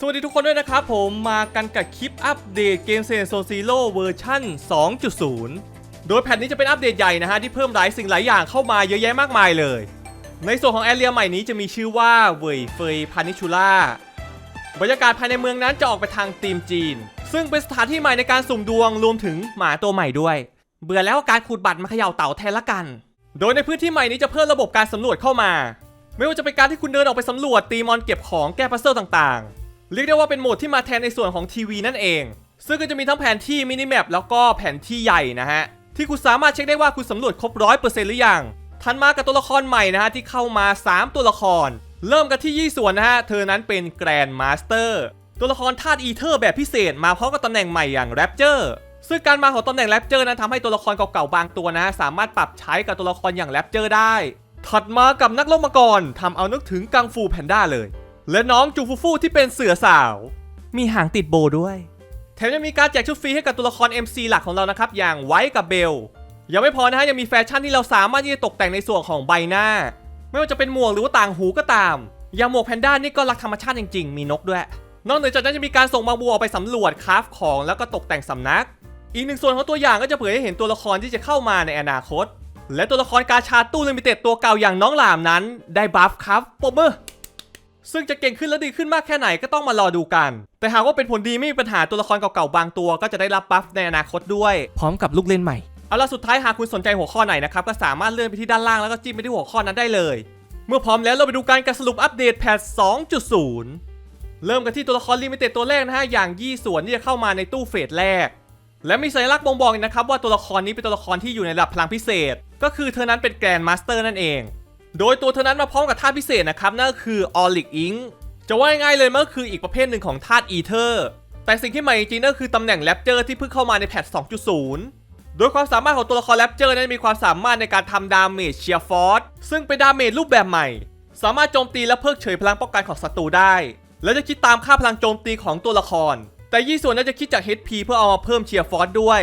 สวัสดีทุกคนด้วยนะครับผมมากันกับคลิปอัปเดตเกมเซนโซซีโร่เวอร์ชัน2.0 โดยแพทนี้จะเป็นอัปเดตใหญ่นะฮะ ที่เพิ่มหลายสิ่งหลายอย่างเข้ามาเยอะแยะมากมายเลย ในส่วนของแอเรียใหม่นี้จะมีชื่อว่าเวยเฟยพานิชูล่าบรรยากาศภายในเมืองนั้นจะออกไปทางธีมจีน ซึ่งเป็นสถานที่ใหม่ในการสุ่มดวงรวมถึงหมาตัวใหม่ด้วย เบื่อแล้วการขูดบัตรมาเขย่าเต่าแทนละกัน โดยในพื้นที่ใหม่นี้จะเพิ่มระบบการสำรวจเข้ามา ไม่ว่าจะเป็นการที่คุณเดินออกไปสำรวจตีมอนเก็บของแก้พัซเซิลต่างๆ เรียกได้ว่าเป็นโหมดที่มาแทนในส่วนของทีวีนั่นเอง ซึ่งก็จะมีทั้งแผนที่มินิแมปแล้วก็แผนที่ใหญ่นะฮะ ที่คุณสามารถเช็คได้ว่าคุณสำรวจครบร้อยเปอร์เซ็นต์หรือยัง ทันมากับตัวละครใหม่นะฮะที่เข้ามา 3 ตัวละคร เริ่มกันที่ยี่ส่วนนะฮะ เธอนั้นเป็นแกรนด์มาสเตอร์ตัวละครธาตุอีเทอร์แบบพิเศษมาพร้อมกับตำแหน่งใหม่อย่างแรปเจอร์ซึ่งการมาของตำแหน่งแรปเจอร์นั้นทำให้ตัวละครเก่าๆบางตัวนะ สามารถปรับใช้กับตัวละครอย่างแรปเจอร์ได้ ถัดมากับนักลบมังกรทำเอานึกถึงกังฟูแพนด้าเลย และน้องจูฟูฟูที่เป็นเสือสาว มีหางติดโบด้วย แถมยังมีการแจกชุดฟรีให้กับตัวละคร MC หลักของเรานะครับ อย่างไว้กับเบล ยังไม่พอนะฮะ ยังมีแฟชั่นที่เราสามารถที่จะตกแต่งในส่วนของใบหน้า ไม่ว่าจะเป็นหมวกหรือว่าต่างหูก็ตาม อย่างหมวกแพนด้านี่ก็รักธรรมชาติจริง ๆ มีนกด้วย นอกเหนือจากนั้นจะมีการส่งบางบัวออกไปสำรวจคราฟของแล้วก็ตกแต่งสำนัก อีกหนึ่งส่วนของตัวอย่างก็จะเผยให้เห็นตัวละครที่จะเข้ามาในอนาคต และตัวละครกาชาตู้ลิมิเต็ดตัวเก่าอย่างน้องหลามนั้น ได้บัฟครับปรบมือ ซึ่งจะเก่งขึ้นและดีขึ้นมากแค่ไหนก็ต้องมารอดูกัน แต่หากว่าเป็นผลดีไม่มีปัญหาตัวละครเก่าๆบางตัวก็จะได้รับบัฟในอนาคตด้วย พร้อมกับลูกเล่นใหม่ เอาล่ะสุดท้ายหากคุณสนใจหัวข้อไหนนะครับก็สามารถเลื่อนไปที่ด้านล่างแล้วก็จิ้มไปที่หัวข้อนั้นได้เลย เมื่อพร้อมแล้วเราไปดูการการสรุปอัปเดตแพท2.0 เริ่มกันที่ตัวละครลิมิเต็ดตัวแรกนะฮะอย่างยี่ส่วนที่จะเข้ามาในตู้เฟสแรก และมีสัญลักษณ์บ่งบอกอีกนะครับว่าตัวละครนี้เป็นตัวละครที่อยู่ในระดับพลังพิเศษ ก็คือเธอนั้นเป็นแกรนด์มาสเตอร์นั่นเอง โดยตัวเธอนั้นมาพร้อมกับธาตุพิเศษนะครับนั่นก็คือออลิกอิงจะว่าง่ายเลยมันก็คืออีกประเภทหนึ่งของธาตุอีเทอร์แต่สิ่งที่ใหม่จริงๆนั่นคือตำแหน่งแรปเจอร์ที่เพิ่งเข้ามาในแพท 2.0 โดยความสามารถของตัวละครแรปเจอร์นั้นมีความสามารถในการทำดาเมจเชียร์ฟอร์ซึ่งเป็นดาเมจรูปแบบใหม่ สามารถโจมตีและเพิกเฉยพลังป้องกันของศัตรูได้ และจะคิดตามค่าพลังโจมตีของตัวละคร แต่ยี่ส่วนนั้นจะคิดจาก HP เพื่อเอามาเพิ่มเชียร์ฟอร์ด้วย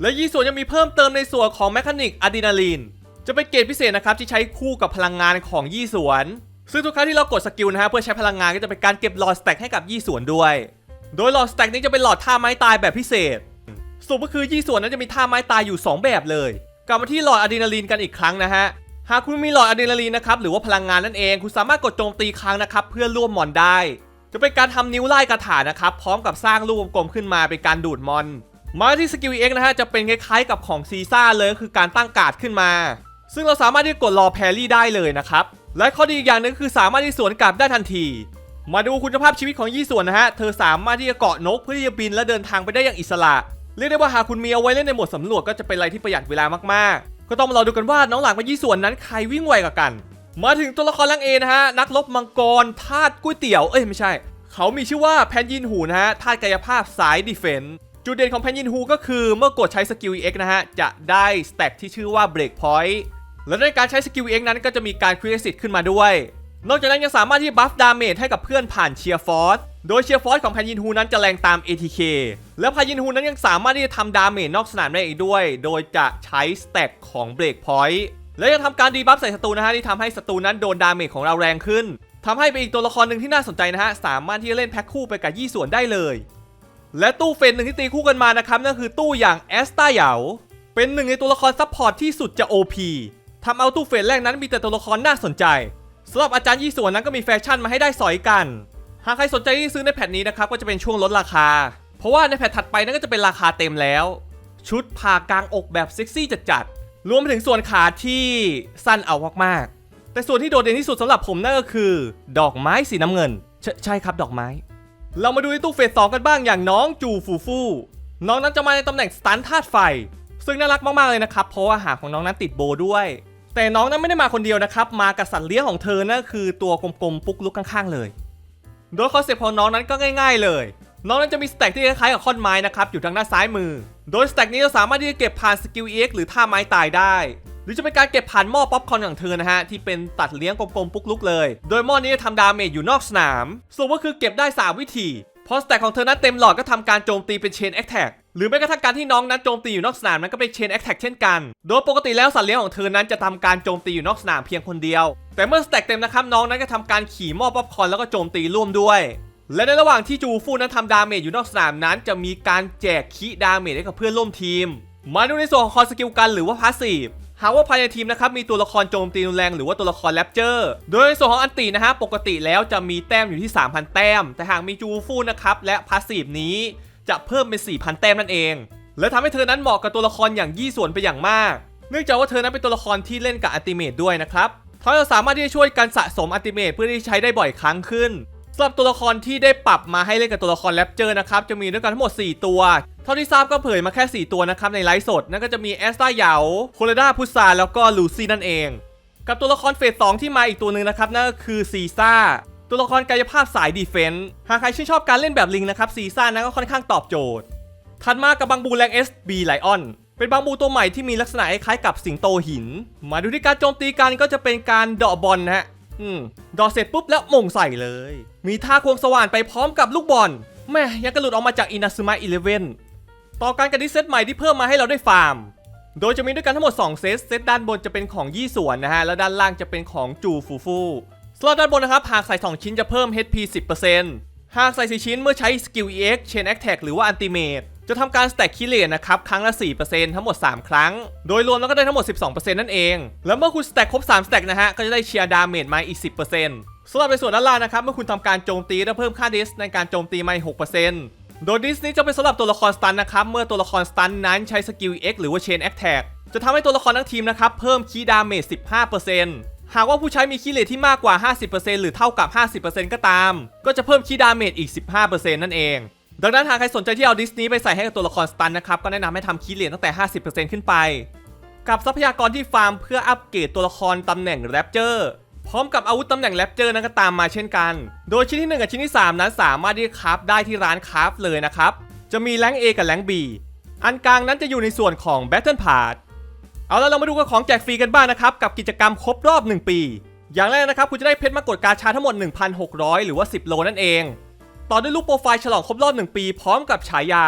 และยี่ส่วนยังมีเพิ่มเติมในส่วนของแมคานิกอะดรีนาลีน จะเป็นเกรดพิเศษนะครับที่ใช้คู่กับพลังงานของยี่สวน ซึ่งทุกครั้งที่เรากดสกิลนะฮะเพื่อใช้พลังงานก็จะเป็นการเก็บหลอดสแต็กให้กับยี่สวนด้วย โดยหลอดสแต็กนี้จะเป็นหลอดท่าไม้ตายแบบพิเศษสรุปก็คือยี่สวนนั้นจะมีท่าไม้ตายอยู่ 2 แบบเลย กลับมาที่หลอดอะดรีนาลีนกันอีกครั้งนะฮะหากคุณมีหลอดอะดรีนาลีนนะครับหรือว่าพลังงานนั่นเอง คุณสามารถกดโจมตีครั้งนะครับเพื่อร่วมมอนได้ จะเป็นการทำนิ้วไล่กระถานะครับพร้อมกับสร้างรูปวงกลมขึ้นมาเป็นการดูดมอนมาที่สกิล EX นะฮะจะเป็นคล้ายๆกับของซีซ่าเลยก็คือการตั้งการ์ดขึ้นมา ซึ่งเราสามารถที่กดรอแพรี่ได้เลยนะครับ และข้อดีอีกอย่างหนึงคือสามารถที่สวนกลับได้ทันที มาดูคุณภาพชีวิตของยี่ส่วนนะฮะ เธอสามารถที่จะเกาะนกเพื่อที่จะบินและเดินทางไปได้อย่างอิสระ เรียกได้ว่าหากคุณมีเอาไว้เล่นในโหมดสำรวจก็จะเป็นอะไรที่ประหยัดเวลามากๆ ก็ต้องมารอดูกันว่าน้องหลังกับยี่ส่วนนั้นใครวิ่งไวกว่ากัน มาถึงตัวละครล่างเอนะฮะนักรบมังกรธาตุก๋วยเตี๋ยว เอ้ยไม่ใช่ เขามีชื่อว่าแพนยินหูนะฮะธาตุกายภาพสายดีเฟนส์จุดเด่นของแพนยินฮูก็คือเมื่อกดใช้สกิล EX นะฮะ จะได้สแต็กที่ชื่อว่า Break Point และในการใช้สกิล EX นั้นก็จะมีการครีเอสิตขึ้นมาด้วย นอกจากนั้นยังสามารถที่บัฟดาเมจให้กับเพื่อนผ่านเชียร์ฟอร์สโดยเชียร์ฟอร์สของพนยินฮูนั้นจะแรงตาม ATK และพนยินฮูนั้นยังสามารถที่จะทำดาเมจนอกสนามได้อีกด้วย โดยจะใช้สแต็กของ Break Point และยังทำการดีบัฟใส่ศัตรูนะฮะที่ทำให้ศัตรูนั้นโดนดาเมจของเราแรงขึ้นทำให้เป็นอีกตัวละครหนึ่งที่น่าสนใจนะฮะสามารถที่จะเล่นแพ็คคู่ไปกับยี่ส่วนได้เลย และตู้เฟนหนึ่งที่ตีคู่กันมานะครับนั่นคือตู้อย่างแอสตาเหยาเป็นหนึ่งในตัวละครซัพพอร์ตที่สุดจะ OP ทำเอาตู้เฟนแรกนั้นมีแต่ตัวละครน่าสนใจสำหรับอาจารย์ยี่ส่วนนั้นก็มีแฟชั่นมาให้ได้สอยกัน หากใครสนใจที่ซื้อในแพทนี้นะครับก็จะเป็นช่วงลดราคา เพราะว่าในแพทถัดไปนั่นก็จะเป็นราคาเต็มแล้ว ชุดผ่ากลางอกแบบเซ็กซี่จัดๆรวมไปถึงส่วนขาที่สั้นเอามากๆแต่ส่วนที่โดดเด่นที่สุดสำหรับผมนั่นก็คือ ดอกไม้สีน้ำเงินใช่ใช่ครับดอกไม้ เรามาดูในตู้เฟสสองกันบ้างอย่างน้องจูฟูฟูน้องนั้นจะมาในตำแหน่งสตันธาตุไฟ ซึ่งน่ารักมากๆเลยนะครับเพราะว่าหางของน้องนั้นติดโบด้วย แต่น้องนั้นไม่ได้มาคนเดียวนะครับ มากับสัตว์เลี้ยงของเธอนั่นคือตัวกลมๆ ปุ๊กลุกข้างๆเลย โดยคอนเซ็ปต์ของน้องนั้นก็ง่ายๆเลย น้องนั้นจะมีสแต็กที่คล้ายๆกับค่อนไม้นะครับอยู่ทางด้านซ้ายมือ โดยสแต็กนี้เราสามารถที่จะเก็บผ่านสกิล EX หรือท่าไม้ตายได้หรือจะเป็นการเก็บผ่านหม้อป๊อปคอร์นของเธอนะฮะ ที่เป็นตัดเลี้ยงกลมๆปุ๊กลุกเลย โดยหม้อนี้จะทำดาเมจอยู่นอกสนามสรุปก็คือเก็บได้ 3 วิธี พอสแต็กของเธอนั้นเต็มหลอดก็ทำการโจมตีเป็นเชนแอคแท็กหรือแม้กระทั่งการที่น้องนั้นโจมตีอยู่นอกสนามนั้นก็เป็นเชนแอคแท็กเช่นกัน โดยปกติแล้วสัตว์เลี้ยงของเธอนั้นจะทำการโจมตีอยู่นอกสนามเพียงคนเดียว แต่เมื่อสแต็กเต็มนะครับน้องนั้นก็ทำการขี่ม้อป๊อปคอนแล้วก็โจมตีร่วมด้วย และในระหว่างที่จูฟูนั้นทำดาเมจอยู่นอกสนามนั้น จะมีการแจกคีดาเมจให้กับเพื่อนร่วมทีม มาดูในส่วนของคอสกิลกันหรือว่าพาสซีฟ หากว่าภายในทีมนะครับมีตัวละครโจมตีรุนแรงหรือว่าตัวละครแรปเจอร์ โดยส่วนของอันตินะฮะปกติแล้วจะมีแต้มอยู่ที่ 3,000 แต้ม แต่หากมีจูฟูนะครับและพาสซีฟนี้จะเพิ่มเป็น 4,000 แต้มนั่นเอง และทำให้เธอนั้นเหมาะกับตัวละครอย่างยี่ส่วนไปอย่างมาก เนื่องจากว่าเธอนั้นเป็นตัวละครที่เล่นกับอัลติเมทด้วยนะครับทำให้เราสามารถที่จะช่วยกันสะสมอัลติเมทเพื่อที่ใช้ได้บ่อยครั้งขึ้นสำหรับตัวละครที่ได้ปรับมาให้เล่นกับตัวละครแรปเจอร์นะครับจะมีด้วยกันทั้งหมด 4 ตัว เท่าที่ทราบก็เผยมาแค่ 4 ตัวนะครับในไลฟ์สด นั่นก็จะมีแอสตาเหยาโคเรดาพุซาแล้วก็ลูซี่นั่นเอง กับตัวละครเฟส2ที่มาอีกตัวหนึ่งนะครับนั่นก็คือซีซ่าตัวละครกายภาพสายดีเฟนส์หากใครชื่นชอบการเล่นแบบลิงนะครับซีซ่านั้นก็ค่อนข้างตอบโจทย์ ถัดมากับบังบูแรง SB ไลออนเป็นบังบูตัวใหม่ที่มีลักษณะคล้ายกับสิงโตหิน มาดูที่การโจมตีกันก็จะเป็นการเดาะบอลนะฮะ อืมเดาะเสร็จปุ๊บแล้วมงใส่เลย มีท่าควงสว่านไปพร้อมกับลูกบอล แม่ยังกระหลุดออกมาจากอินาซึมะอีเลเวน ต่อการกันดิเซตใหม่ที่เพิ่มมาให้เราได้ฟาร์ม โดยจะมีด้วยกันทั้งหมด 2 เซต เซตด้านบนจะเป็นของยี่ส่วนนะฮะ แล้วด้านล่างจะเป็นของจูฟูฟู สล็อตด้านบนนะครับ หากใส่ 2 ชิ้นจะเพิ่ม HP 10%หากใส่4ชิ้นเมื่อใช้สกิล EX Chain Attack หรือว่า Ultimate จะทำการสแต็กคิเลนนะครับ ครั้งละ 4%ทั้งหมด 3 ครั้ง โดยรวมแล้วก็ได้ทั้งหมด 12%นั่นเอง แล้วเมื่อคุณสแต็กครบ 3 สแต็กนะฮะ ก็จะได้เชียร์ดาเมจมาอีก 10%สำหรับในส่วนด้านล่างนะครับ เมื่อคุณทำการโจมตีและเพิ่มค่าดิสในการโจมตีมาอีก6% โดยดิสนี้จะเป็นสำหรับตัวละครสตันนะครับ เมื่อตัวละครสตันนั้นใช้สกิล X หรือว่า Chain Attack จะทำให้ตัวละครทั้งทีมนะครับ เพิ่มคีย์ดาเมจ 15%หากว่าผู้ใช้มีคีย์เลทที่มากกว่า 50%หรือเท่ากับ 50%ก็ตาม ก็จะเพิ่มคีย์ดาเมจอีก 15%นั่นเอง ดังนั้นหากใครสนใจที่เอาดิสนีย์ไปใส่ให้กับตัวละครสตันนะครับ ก็แนะนำให้ทำคีย์เลทตั้งแต่ 50%ขึ้นไป กับทรัพยากรที่ฟาร์มเพื่ออัปเกรดตัวละครตำแหน่งแรปเจอร์ พร้อมกับอาวุธตำแหน่งแรปเจอร์นั้นก็ตามมาเช่นกัน โดยชิ้นที่ 1 กับชิ้นที่ 3 นั้นสามารถที่จะคราฟได้ที่ร้านคราฟเลยนะครับ จะมีแรง A กับแรง B อันกลางนั้นจะอยู่ในส่วนของ Battle Pass เอาแล้วเรามาดูกันของแจกฟรีกันบ้างนะครับ กับกิจกรรมครบรอบ 1 ปี อย่างแรกนะครับคุณจะได้เพชรมากดกาชาทั้งหมด 1,600 หรือว่า 10 โลนั่นเอง ต่อด้วยรูปโปรไฟล์ฉลองครบรอบ 1 ปี พร้อมกับฉายา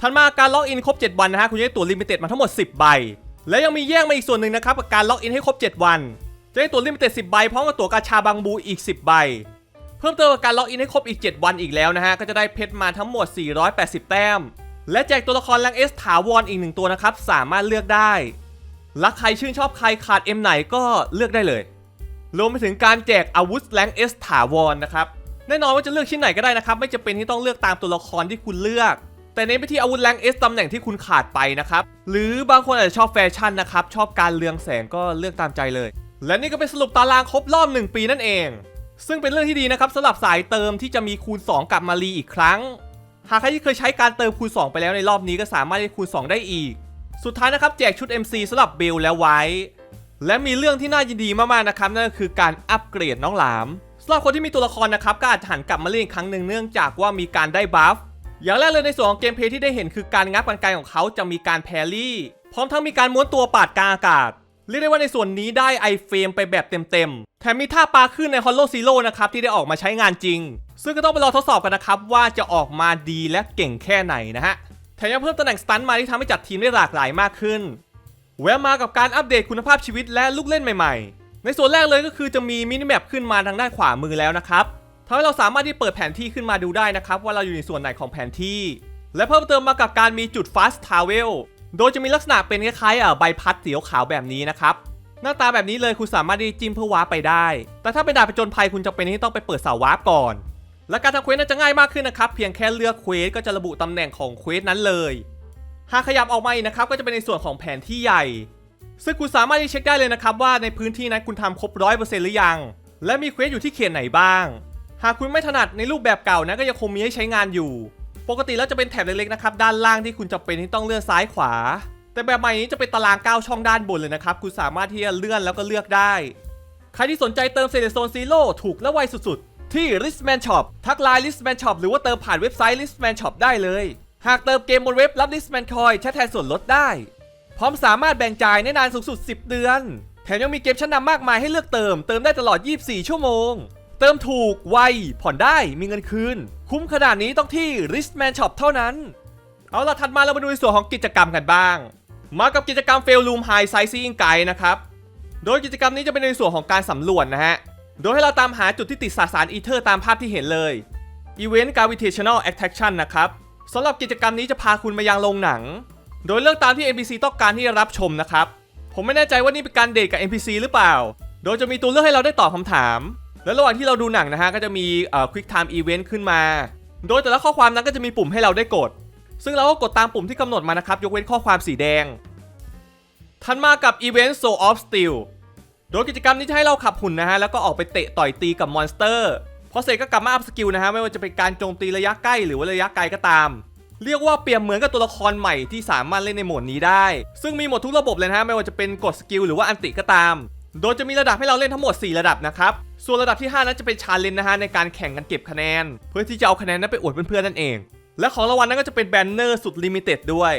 ถัดมาการล็อกอินครบ 7 วันนะฮะคุณจะได้ตั๋วลิมิเต็ดมาทั้งหมด 10 ใบ และยังมีแยกมาอีกส่วนหนึ่งนะครับกับการล็อกอินให้ครบ 7 วัน จะได้ตัวลิมิเต็ด10 ใบพร้อมกับตั๋วกาชาบางบูอีก 10 ใบ เพิ่มเติมการล็อกอินให้ครบอีก 7 วันอีกแล้วนะฮะ ก็จะได้เพชรมาทั้งหมด 480 แต้ม และแจกตัวละครแรงเอสถาวรอีกหนึ่งตัวนะครับ สามารถเลือกได้ รักใครชื่นชอบใครขาด M ไหนก็เลือกได้เลย รวมไปถึงการแจกอาวุธแรงเอสถาวรนะครับแน่นอนว่าจะเลือกชิ้นไหนก็ได้นะครับ ไม่จำเป็นที่ต้องเลือกตามตัวละครที่คุณเลือก แต่เน้นไปที่อาวุธแรงเอสตำแหน่งที่คุณขาดไปนะครับ หรือบางคนอาจจะชอบแฟชั่นนะครับ ชอบการเรืองแสงก็เลือกตามใจเลย และนี่ก็เป็นสรุปตารางครบรอบ 1 ปีนั่นเอง ซึ่งเป็นเรื่องที่ดีนะครับสำหรับสายเติมที่จะมีคูณ 2 กลับมารีอีกครั้ง หากใครที่เคยใช้การเติมคูณ 2 ไปแล้วในรอบนี้ก็สามารถได้คูณ 2 ได้อีก สุดท้ายนะครับแจกชุด MC สำหรับเบลและไว้ และมีเรื่องที่น่ายินดีมากๆนะครับนั่นก็คือการอัปเกรดน้องหลามสำหรับคนที่มีตัวละครนะครับก็อาจจะหันกลับมาเล่นอีกครั้งหนึ่งเนื่องจากว่ามีการได้บัฟอย่างแรกเลยในส่วนของเกมเพลย์ที่ได้เห็นคือการงับกันไกลของเขาจะมีการแพรรี่ พร้อมทั้งมีการม้วนตัวปาดกลางอากาศ เรียกได้ว่าในส่วนนี้ได้ไอเฟรมไปแบบเต็มๆ แถมมีท่าปลาขึ้นใน Hollow Zero นะครับ ที่ได้ออกมาใช้งานจริง ซึ่งก็ต้องไปรอทดสอบกันนะครับ ว่าจะออกมาดีและเก่งแค่ไหนนะฮะ แถมยังเพิ่มตำแหน่งสตันมาที่ทำให้จัดทีมได้หลากหลายมากขึ้น แวะมากับการอัปเดตคุณภาพชีวิตและลูกเล่นใหม่ๆ ในส่วนแรกเลยก็คือจะมีมินิแมปขึ้นมาทางด้านขวามือแล้วนะครับทำให้เราสามารถที่เปิดแผนที่ขึ้นมาดูได้นะครับว่าเราอยู่ในส่วนไหนของแผนที่ และเพิ่มเติมมากับการมีจุด Fast Travel โดยจะมีลักษณะเป็นคล้ายๆใบพัดสีขาวแบบนี้นะครับ หน้าตาแบบนี้เลยคุณสามารถที่จิ้มเพื่อวาร์ปไปได้ แต่ถ้าเป็นดาบผจญภัยคุณจะเป็นที่ต้องไปเปิดเสาวาร์ปก่อน และการทำเควสน่าจะง่ายมากขึ้นนะครับ เพียงแค่เลือกเควสก็จะระบุตำแหน่งของเควสนั้นเลย หากขยับออกมาอีกนะครับก็จะเป็นในส่วนของแผนที่ใหญ่ ซึ่งคุณสามารถที่เช็คได้เลยนะครับว่าในพื้นที่นั้นคุณทำครบร้อยเปอร์เซ็นต์หรือยัง และมีเควสอยู่ที่เขตไหนบ้าง หากคุณไม่ถนัดในรูปแบบเก่านะก็ยังคงมีให้ใช้งานอยู่ ปกติแล้วจะเป็นแถบเล็กๆนะครับด้านล่างที่คุณจะเป็นที่ต้องเลื่อนซ้ายขวา แต่แบบใหม่นี้จะเป็นตาราง 9 ช่องด้านบนเลยนะครับคุณสามารถที่จะเลื่อนแล้วก็เลือกได้ ใครที่สนใจเติมเซเลโซนซีโร่ถูกและไวสุดๆ ที่ Listman Shop ทักไลน์ Listman Shop หรือว่าเติมผ่านเว็บไซต์ Listman Shop ได้เลย หากเติมเกมบนเว็บรับ Listman Coin ใช้แทนส่วนลดได้ พร้อมสามารถแบ่งจ่ายในนานสูงสุด 10 เดือน แถมยังมีเกมชั้นนำมากมายให้เลือกเติมเติมได้ตลอด 24 ชั่วโมง เติมถูกไวผ่อนได้มีเงินคืน คุ้มขนาดนี้ต้องที่ Wristman Shop เท่านั้น เอาล่ะถัดมาเรามาดูในส่วนของกิจกรรมกันบ้าง มากับกิจกรรม Fail Room High Sightseeing Guide นะครับ โดยกิจกรรมนี้จะเป็นในส่วนของการสำรวจนะฮะ โดยให้เราตามหาจุดที่ติดสสารอีเทอร์ตามภาพที่เห็นเลย Event Gravitational Attraction นะครับสำหรับกิจกรรมนี้จะพาคุณมายังโรงหนัง โดยเลือกตามที่ NPC ต้องการที่จะรับชมนะครับ ผมไม่แน่ใจว่านี่เป็นการเดทกับ NPC หรือเปล่า โดยจะมีตัวเลือกให้เราได้ตอบคำถาม และระหว่างที่เราดูหนังนะฮะก็จะมีเอ่อ Quick Time Event ขึ้นมา โดยแต่ละข้อความนั้นก็จะมีปุ่มให้เราได้กด ซึ่งเราก็กดตามปุ่มที่กำหนดมานะครับยกเว้นข้อความสีแดง ทันมากับ Event Soul of Steel โดยกิจกรรมนี้จะให้เราขับหุ่นนะฮะแล้วก็ออกไปเตะต่อยตีกับมอนสเตอร์พอเสร็จก็กลับมาอัพสกิลนะฮะไม่ว่าจะเป็นการโจมตีระยะใกล้หรือว่าระยะไกลก็ตาม เรียกว่าเปรียบเหมือนกับตัวละครใหม่ที่สามารถเล่นในโหมดนี้ได้ ซึ่งมีหมดทุกระบบเลยนะฮะไม่ว่าจะเป็นกดสกิลหรือว่าอันติก็ตาม โดยจะมีระดับให้เราเล่นทั้งหมด 4 ระดับนะครับ ส่วนระดับที่ 5 นั้นจะเป็นชาเลนจ์นะฮะในการแข่งกันเก็บคะแนน เพื่อที่จะเอาคะแนนนั้นไปอวดเพื่อนๆนั่นเอง และของรางวัลนั้นก็จะเป็นแบนเนอร์สุดลิมิเต็ดด้วย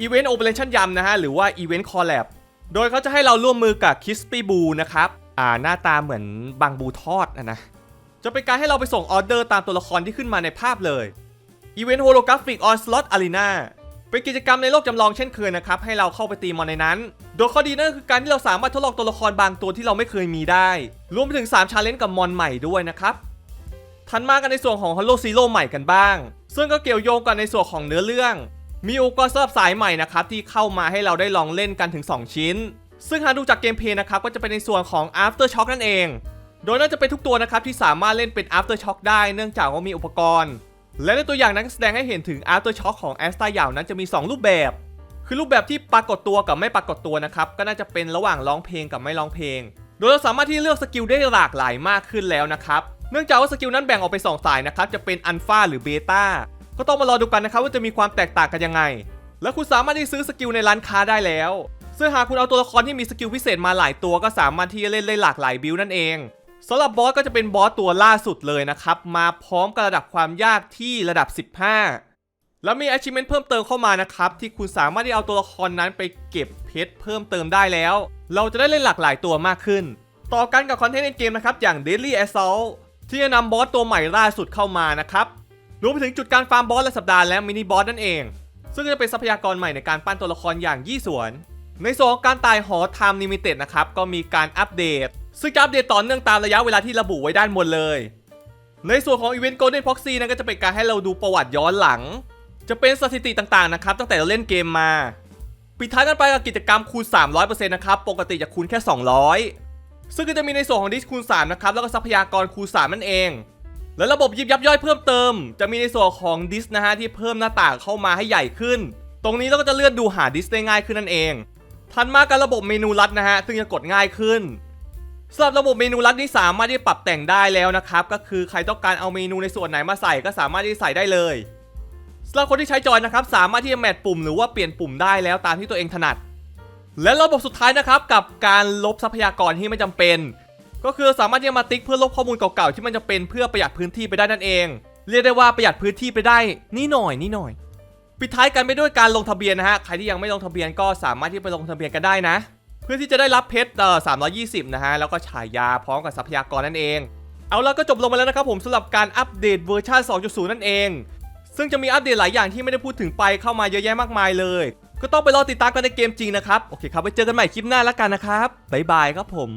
อีเวนต์โอเปอเรชั่นยำนะฮะหรือว่าอีเวนต์คอลแลบโดยเขาจะให้เราร่วมมือกับคิสปี้บูนะครับอ่าหน้าตาเหมือนบางบูทอดนะนะจะเป็นการให้เราไปส่งออเดอร์ตามตัวละครที่ขึ้นมาในภาพเลยอีเวนต์โฮโลกราฟิกออนสล็อตอารีนา เป็นกิจกรรมในโลกจำลองเช่นเคยนะครับ ให้เราเข้าไปตีมอนในนั้น โดยข้อดีนั่นก็คือการที่เราสามารถทดลองตัวละครบางตัวที่เราไม่เคยมีได้ รวมไปถึง3ชาเลนจ์กับมอนใหม่ด้วยนะครับทันมากันในส่วนของ Hollow Zero ใหม่กันบ้าง ซึ่งก็เกี่ยวโยงกันในส่วนของเนื้อเรื่อง มีอุปกรณ์สำหรับสายใหม่นะครับที่เข้ามาให้เราได้ลองเล่นกันถึง 2 ชิ้น ซึ่งหากดูจากเกมเพลย์นะครับก็จะเป็นในส่วนของ After Shock นั่นเอง โดยน่าจะเป็นทุกตัวนะครับที่สามารถเล่นเป็น After Shock ได้เนื่องจากว่ามีอุปกรณ์ และในตัวอย่างนั้นแสดงให้เห็นถึง After Shock ของ a s t a ยาวนั้นจะมี 2 รูปแบบ คือรูปแบบที่ปรากฏตัวกับไม่ปรากฏตัวนะครับ ก็น่าจะเป็นระหว่างร้องเพลงกับไม่ร้องเพลง โดยเราสามารถที่เลือกสกิลได้หลากหลายมากขึ้นแล้วนะครับ เนื่องจากว่าสกิลนั้นแบ่งออกเป็นสองสายนะครับ จะเป็นอัลฟาหรือเบต้า ก็ต้องมารอดูกันนะครับว่าจะมีความแตกต่างกันยังไง และคุณสามารถที่ซื้อสกิลในร้านค้าได้แล้ว ซึ่งหากคุณเอาตัวละครที่มีสกิลพิเศษมาหลายตัว ก็สามารถที่จะเล่นได้หลากหลายบิลนั่นเอง สำหรับบอสก็จะเป็นบอสตัวล่าสุดเลยนะครับ มาพร้อมกับระดับความยากที่ระดับ 15 แล้วมี achievement เพิ่มเติมเข้ามานะครับ ที่คุณสามารถที่เอาตัวละครนั้นไปเก็บเพชรเพิ่มเติมได้แล้ว เราจะได้เล่นหลากหลายตัวมากขึ้น ต่อกันกับคอนเทนต์ในเกมนะครับ อย่าง Daily Assault ที่จะนำบอสตัวใหม่ล่าสุดเข้ามานะครับรวมไปถึงจุดการฟาร์มบอสและสัปดาห์และมินิบอสนั่นเอง ซึ่งจะเป็นทรัพยากรใหม่ในการปั้นตัวละครอย่างยี่สวน ในส่วนของการตายหอ Time Limited นะครับ ก็มีการอัปเดต ซึ่งจะอัปเดตต่อเนื่องตามระยะเวลาที่ระบุไว้ด้านบนเลย ในส่วนของอีเวนต์ Golden Proxy นั้นก็จะเป็นการให้เราดูประวัติย้อนหลัง จะเป็นสถิติต่างๆนะครับ ตั้งแต่เราเล่นเกมมา ปิดท้ายกันไปกับกิจกรรมคูณ 300%นะครับ ปกติจะคูณแค่ 200 ซึ่งก็จะมีในส่วนของดิสคูณ3นะครับ แล้วก็ทรัพยากรคูณ3นั่นเอง และระบบยิบยับย่อยเพิ่มเติม จะมีในส่วนของดิสนะฮะที่เพิ่มหน้าต่างเข้ามาให้ใหญ่ขึ้น ตรงนี้เราก็จะเลื่อนดูหาดิสได้ง่ายขึ้นนั่นเอง ทันมากับระบบเมนูลัดนะฮะ ซึ่งจะกดง่ายขึ้นสำหรับระบบเมนูลัดนี้สามารถที่ปรับแต่งได้แล้วนะครับ ก็คือใครต้องการเอาเมนูในส่วนไหนมาใส่ก็สามารถที่ใส่ได้เลยสำหรับคนที่ใช้จอยนะครับสามารถที่จะแมทปุ่มหรือว่าเปลี่ยนปุ่มได้แล้วตามที่ตัวเองถนัด และระบบสุดท้ายนะครับกับการลบทรัพยากรที่ไม่จำเป็น ก็คือสามารถที่จะมาติ๊กเพื่อลบข้อมูลเก่าๆที่มันจะเป็นเพื่อประหยัดพื้นที่ไปได้นั่นเอง เรียกได้ว่าประหยัดพื้นที่ไปได้นี่หน่อยนี่หน่อย ปิดท้ายกันไปด้วยการลงทะเบียนนะฮะ ใครที่ยังไม่ลงทะเบียนก็สามารถที่ไปลงทะเบียนกันได้นะ เพื่อที่จะได้รับเพชรเอ่อ320 นะฮะ แล้วก็ฉายาพร้อมกับทรัพยากรนั่นเอง เอาแล้วก็จบลงไปแล้วนะครับผมสำหรับการอัปเดตเวอร์ชัน2.0 นั่นเอง ซึ่งจะมีอัปเดตหลายอย่างที่ไม่ได้พูดถึงไปเข้ามาเยอะแยะมากมายเลย ก็ต้องไปรอติดตามกันในเกมจริงนะครับ โอเคครับ ไว้เจอกันใหม่คลิปหน้าแล้วกันนะครับ บ๊ายบายครับผม